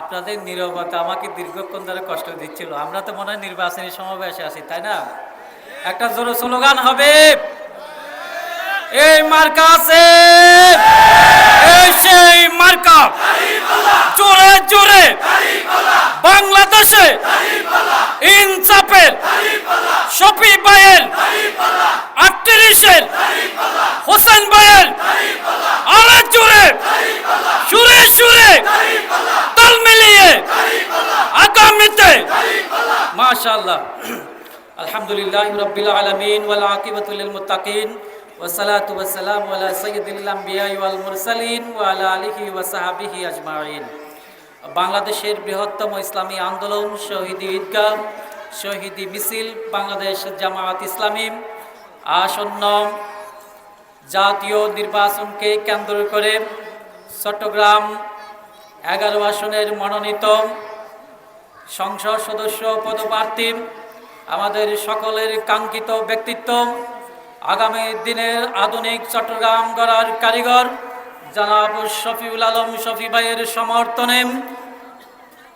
আপনাদের নীরবতা আমাকে দীর্ঘক্ষণ ধরে কষ্ট দিচ্ছিল। আমরা তো মনে হয় নির্বাচনী সমাবেশে আছি, তাই না? একটা জোরে স্লোগান হবে। এই মার্কা আছে। সেই মার্কা। জোরে জোরে। বাংলাদেশে ইনসাফের শফি ভাইয়ের আটত্রিশের হোসেন ভাইয়ের আওয়াজ জোরে সুরে সুরে তাল মিলিয়ে আগামীতে মাশাআল্লাহ। আলহামদুলিল্লাহ রবিল আলমিন ওয়াল আকিবতুল মুতাকিন ওয়াসালাতু ওয়াসালামু আলা সাইয়্যিদিল আমবিয়া ওয়াল মুরসালিন ওয়া আলা আলিহি ওয়া সাহাবিহি আজমাইন। বাংলাদেশের বৃহত্তম ইসলামী আন্দোলন শহীদ ঈদগাহ, শহীদি মিছিল, বাংলাদেশ জামায়াত ইসলামী আসন্ন জাতীয় নির্বাচনকে কেন্দ্র করে চট্টগ্রাম এগারো আসনের মনোনীত সংসদ সদস্য পদপ্রার্থী, আমাদের সকলের কাঙ্ক্ষিত ব্যক্তিত্ব, আগামী দিনের আধুনিক চট্টগ্রাম গড়ার কারিগর, জনাব শফিউল আলম শফি ভাইয়ের সমর্থনে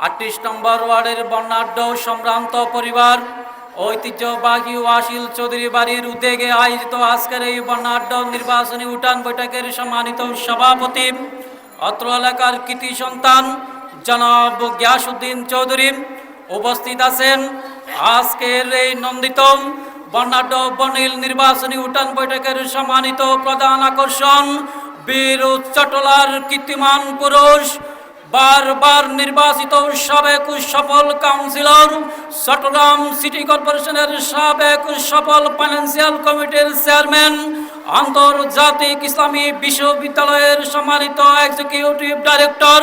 আটত্রিশ নম্বর ওয়ার্ডের বর্ণাঢ্য সম্ভ্রান্ত পরিবার, ঐতিহ্যবাহী ওয়াসিল চৌধুরী বাড়ির উদ্যোগে আয়োজিত আজকের এই বর্ণাঢ্য নির্বাচনী উঠান বৈঠকের সম্মানিত সভাপতি, অত্র এলাকার কৃতি সন্তান জনাব গিয়াসুদ্দিন চৌধুরী উপস্থিত আছেন। আজকের এই নন্দিত বর্ণাঢ্য বনিল নির্বাচনী উঠান বৈঠকের সম্মানিত প্রধান আকর্ষণ, বীর চটলার কীর্তিমান পুরুষ, বারবার নির্বাচিত সাবেক সফল কাউন্সিলর, চট্টগ্রাম সিটি কর্পোরেশনের সাবেক সফল ফাইন্যান্সিয়াল কমিটির চেয়ারম্যান, আন্তর্জাতিক ইসলামী বিশ্ববিদ্যালয়ের সম্মানিত এক্সিকিউটিভ ডাইরেক্টর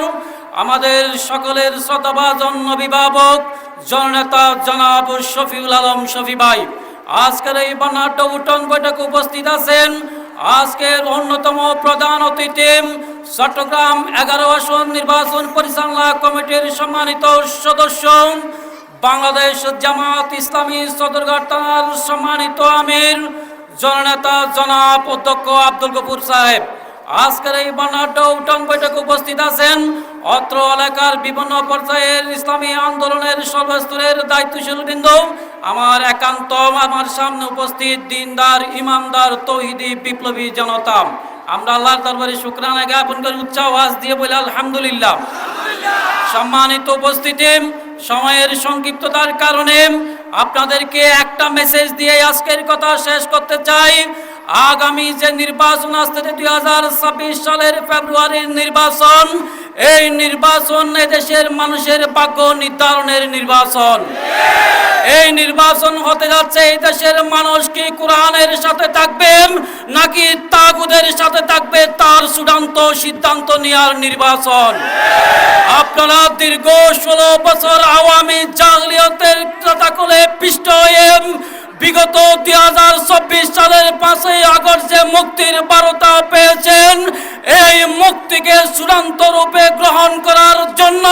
আমাদের সকলের শ্রদ্ধাভাজন অভিভাবক জননেতা জনাব শফিউল আলম শফি ভাই। আজকের এই বর্ণাঢ্য উঠন বৈঠকে উপস্থিত আছেন আজকের অন্যতম প্রধান অতিথি, চট্টগ্রাম এগারো আসন নির্বাচন পরিচালনা কমিটির সম্মানিত সদস্য, বাংলাদেশ জামাত ইসলামী সদরঘাট থানার সম্মানিত আমির, জননেতা জনাব অধ্যক্ষ আব্দুল গফুর সাহেব। আজকের এই বর্ণাঢ্য উঠান বৈঠকে উপস্থিত আছেন অত্র এলাকার বিভিন্ন পর্যায়ের ইসলামী আন্দোলনের সর্বস্তরের দায়িত্বশীল বৃন্দ, আমার একান্ত আমার সামনে উপস্থিত দিনদার ইমানদার তৌহিদি, বিপ্লবী জনতা আমরা আল্লাহর দরবারে শুক্রানা জ্ঞাপন করে উচ্চ আওয়াজ দিয়ে বলি, আলহামদুলিল্লাহ। সম্মানিত উপস্থিতি, সময়ের সংক্ষিপ্ততার কারণে আপনাদেরকে একটা মেসেজ দিয়ে আজকের কথা শেষ করতে চাই। আগামী যে নির্বাচন আসতে দুই হাজার ছাব্বিশ সালের ফেব্রুয়ারির নির্বাচন এই নির্বাচন দেশের মানুষের ভাগ্য নির্ধারণের নির্বাচন। এই নির্বাচন হতে যাচ্ছে, এই দেশের মানুষ কি কোরআনের সাথে থাকবেন নাকি তাগুদের সাথে থাকবে তার চূড়ান্ত সিদ্ধান্ত নেওয়ার নির্বাচন? আপনারা দীর্ঘ ষোলো বছর আওয়ামী জাগলিয়তের করে পিষ্ট হয়ে বিগত দুই হাজার চব্বিশ সালের পাঁচই আগস্ট যে মুক্তির বারোটা পেয়েছেন এই মুক্তিকে চূড়ান্ত রূপে গ্রহণ করার জন্য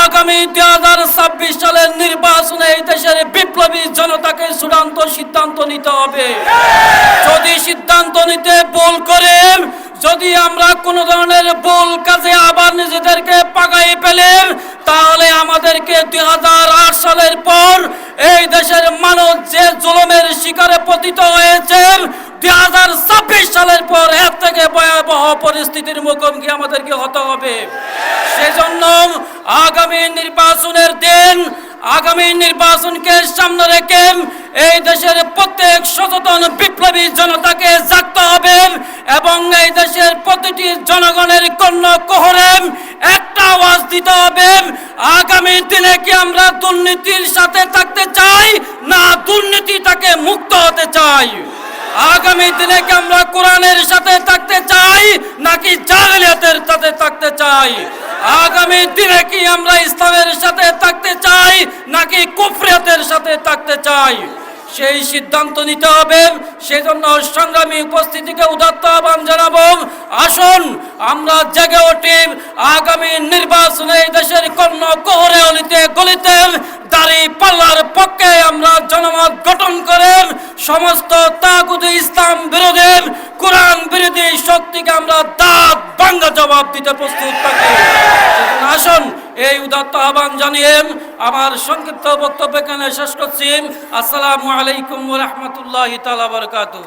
আগামী দুই হাজার ছাব্বিশ সালের নির্বাচনে এই দেশের বিপ্লবী জনতাকে চূড়ান্ত সিদ্ধান্ত নিতে হবে। যদি সিদ্ধান্ত নিতে ভুল করে, যদি আমরা কোনো ধরনের ভুল কাজে আবার নিজেদেরকে পাকাই পেলেন তাহলে আমাদেরকে দুই হাজার আট সালের পর এই দেশের মানুষ যে জুলুমের শিকারে পতিত হয়েছে দুই হাজার ছাব্বিশ সালের পর এর থেকে ভয়াবহ পরিস্থিতির মুখোমুখি আমাদেরকে হতে হবে। সেজন্য আগামী নির্বাচনের দিন, আগামী নির্বাচনকে সামনে রেখে এই দেশের প্রত্যেক সচেতন বিপ্লবী জনতাকে জাগতে হবে এবং এই দেশের প্রতিটি জনগণের কন্য কোহরে একটা আওয়াজ দিতে হবে, আগামী দিনে কি আমরা দুর্নীতির সাথে থাকতে চাই না দুর্নীতি তাকে মুক্ত হতে চাই? আগামী দিনে কি আমরা কোরআনের সাথে থাকতে চাই, নাকি জাহিলিয়াতের সাথে থাকতে চাই? আগামী দিনে কি আমরা ইসলামের সাথে থাকতে চাই, নাকি কুফরিয়াতের সাথে থাকতে চাই? সেই সিদ্ধান্ত নিতে হবে, সেজন্য সংগ্রামী উপস্থিতিকে উদাত্ত আহ্বান জানাব। আসুন, আমরা জেগে উঠি, আগামী নির্বাচনে দেশের কর্ণ কোহরে অলিতে গলিতে দাড়ি পাল্লার পক্ষে আমরা সমস্ত তাগুদ ইসলাম বিরোধের কোরআন বিরোধী শক্তিকে আমরা দাঁত ভাঙ্গা জবাব দিতে প্রস্তুত থাকি। আসুন, এই উদাত্ত আহ্বান জানিয়ে আমার সংক্ষিপ্ত বক্তব্য এখানে শেষ করছি। আসসালামু আলাইকুম রহমতুল্লাহ তালা বরকাতু